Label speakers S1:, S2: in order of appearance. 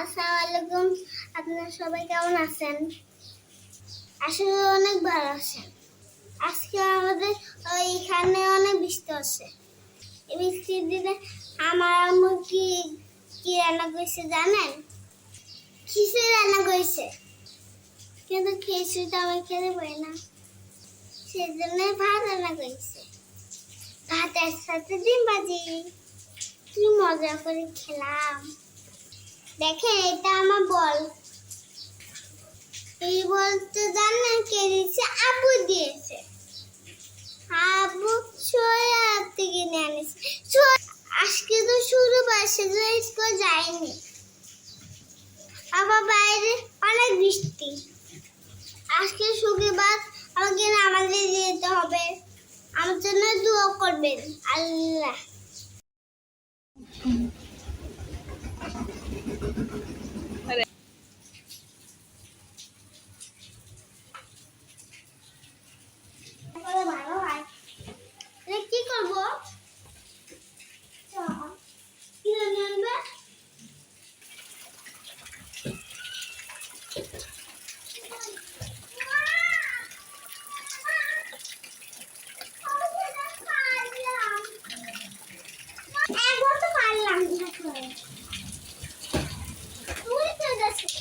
S1: আসসালামু আপনারা সবাই কেমন আছেন? আসলে অনেক ভালো আছেন। আজকে আমাদের ওইখানে অনেক বৃষ্টি হচ্ছে। এই বৃষ্টির দিনে আমার আম্মু কি কি রান্না করেছে জানেন? খিচুড়ি রান্না করেছে। কিন্তু খিচুড়িটা আমি খেতে পারি না। সেই জন্য ভাত রান্না করেছে। ভাতের সাথে ডিম ভাজি। কি মজা করে খেলাম। দেখেন, এটা আমার বল। এই বলতে জানেন কে দিয়েছে? আবু দিয়েছে। আবু সোয়া থেকে আনিছে। আজকে তো শুরু বাসে তো স্কুল যায়নি। আবার বাইরে অনেক বৃষ্টি। আজকে শুক্রবার আমাকে আমাদের যেতে হবে। আমার জন্য দোয়া করবেন। আল্লাহ।